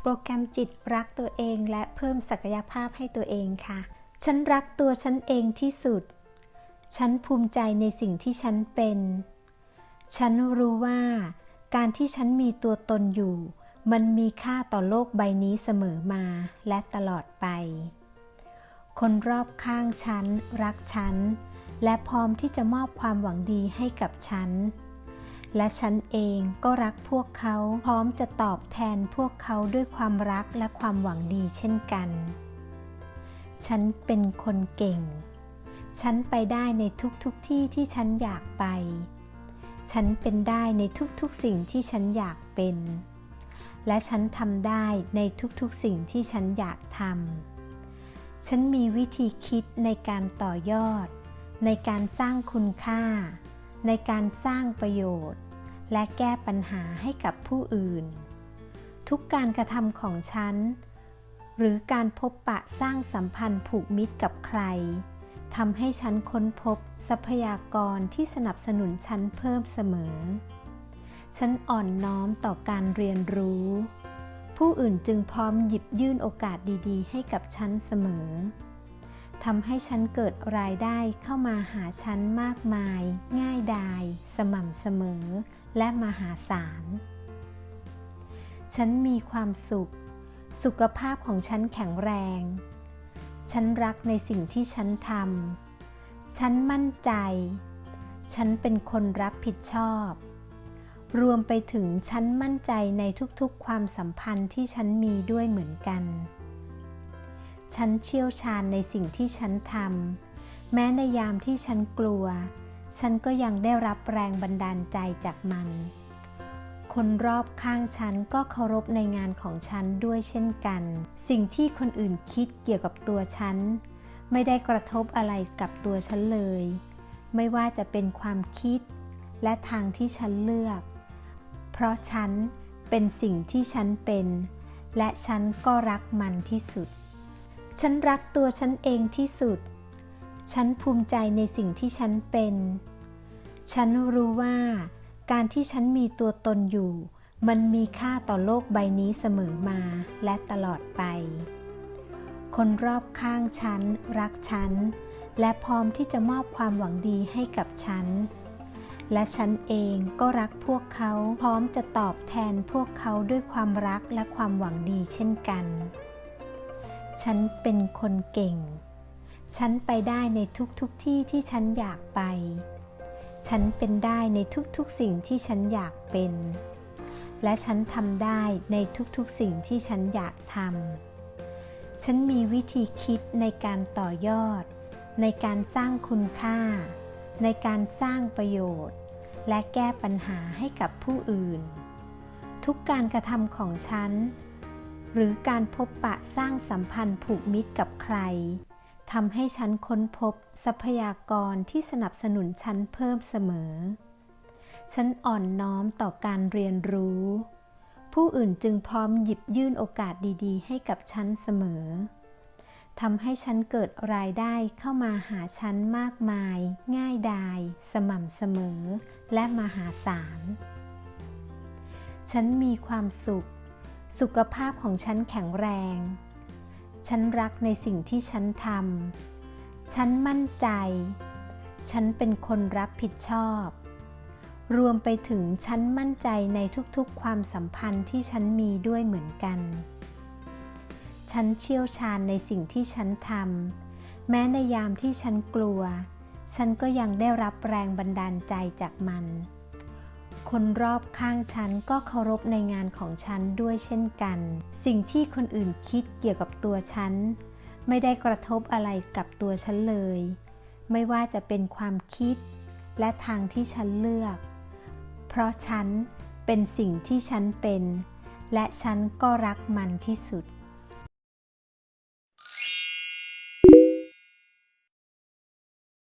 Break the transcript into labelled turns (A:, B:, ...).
A: โปรแกรมจิตรักตัวเองและเพิ่มศักยภาพให้ตัวเองค่ะ ฉันรักตัวฉันเองที่สุด ฉันภูมิใจในสิ่งที่ฉันเป็น ฉันรู้ว่าการที่ฉันมีตัวตนอยู่ มันมีค่าต่อโลกใบนี้เสมอมาและตลอดไป คนรอบข้างฉัน รักฉัน และพร้อมที่จะมอบความหวังดีให้กับฉัน และฉันเองก็รักพวกเขาพร้อมจะตอบแทนพวกเขาด้วยความรักและความหวังดีเช่นกัน ฉันเป็นคนเก่ง ฉันไปได้ในทุกๆทที่ที่ฉันอยากไป ฉันเป็นได้ในทุกๆสิ่งที่ฉันอยากเป็น และฉันทำได้ในทุกๆสิ่งที่ฉันอยากทำ ฉันมีวิธีคิดในการต่อยอด ในการสร้างคุณค่า ในการสร้างประโยชน์ และแก้ปัญหาให้กับผู้อื่น ทุกการกระทำของฉัน หรือการพบปะสร้างสัมพันธ์ผูกมิตรกับใครทำให้ฉันค้นพบทรัพยากรที่สนับสนุนฉันเพิ่มเสมอ ฉันอ่อนน้อมต่อการเรียนรู้ ผู้อื่นจึงพร้อมหยิบยื่นโอกาสดีๆ ให้กับฉันเสมอ ทำให้ฉันเกิดรายได้เข้ามาหาฉันมากมาย ง่ายดาย สม่ำเสมอ และมหาศาล ฉันมีความสุข สุขภาพของฉันแข็งแรง ฉันรักในสิ่งที่ฉันทำ ฉันมั่นใจ ฉันเป็นคนรับผิดชอบ รวมไปถึงฉันมั่นใจในทุกๆ ความสัมพันธ์ที่ฉันมีด้วยเหมือนกัน ฉันเชี่ยวชาญในสิ่งที่ฉันทำแม้ในยามที่ฉันกลัว ฉันก็ยังได้รับแรงบันดาลใจจากมัน คนรอบข้างฉันก็เคารพในงานของฉันด้วยเช่นกัน สิ่งที่คนอื่นคิดเกี่ยวกับตัวฉัน ไม่ได้กระทบอะไรกับตัวฉันเลย ไม่ว่าจะเป็นความคิด และทางที่ฉันเลือก เพราะฉันเป็นสิ่งที่ฉันเป็น และฉันก็รักมันที่สุด ฉันรักตัวฉันเองที่สุด ฉันภูมิใจในสิ่งที่ฉันเป็น ฉันรู้ว่า การที่ฉันมีตัวตนอยู่ มันมีค่าต่อโลกใบนี้เสมอมาและตลอดไป คนรอบข้างฉัน รักฉัน และพร้อมที่จะมอบความหวังดีให้กับฉัน และฉันเองก็รักพวกเขาพร้อมจะตอบแทนพวกเขาด้วยความรักและความหวังดีเช่นกัน ฉันเป็นคนเก่ง ฉันไปได้ในทุกๆทที่ที่ฉันอยากไป ฉันเป็นได้ในทุกๆสิ่งที่ฉันอยากเป็น และฉันทำได้ในทุกๆสิ่งที่ฉันอยากทำ ฉันมีวิธีคิดในการต่อยอด ในการสร้างคุณค่า ในการสร้างประโยชน์ และแก้ปัญหาให้กับผู้อื่น ทุกการกระทำของฉัน หรือการพบปะสร้างสัมพันธ์ผูกมิตรกับใครทำให้ฉันค้นพบทรัพยากรที่สนับสนุนฉันเพิ่มเสมอ ฉันอ่อนน้อมต่อการเรียนรู้ ผู้อื่นจึงพร้อมหยิบยื่นโอกาสดีๆ ให้กับฉันเสมอทำให้ฉันเกิดรายได้เข้ามาหาฉันมากมาย ง่ายดาย สม่ำเสมอ และมหาศาล ฉันมีความสุข สุขภาพของฉันแข็งแรง ฉันรักในสิ่งที่ฉันทำ ฉันมั่นใจ ฉันเป็นคนรับผิดชอบ รวมไปถึงฉันมั่นใจในทุกๆ ความสัมพันธ์ที่ฉันมีด้วยเหมือนกัน ฉันเชี่ยวชาญในสิ่งที่ฉันทำ แม้ในยามที่ฉันกลัว ฉันก็ยังได้รับแรงบันดาลใจจากมัน คนรอบข้างฉันก็เคารพในงานของฉันด้วยเช่นกัน สิ่งที่คนอื่นคิดเกี่ยวกับตัวฉัน ไม่ได้กระทบอะไรกับตัวฉันเลย ไม่ว่าจะเป็นความคิด และทางที่ฉันเลือก เพราะฉันเป็นสิ่งที่ฉันเป็น และฉันก็รักมันที่สุด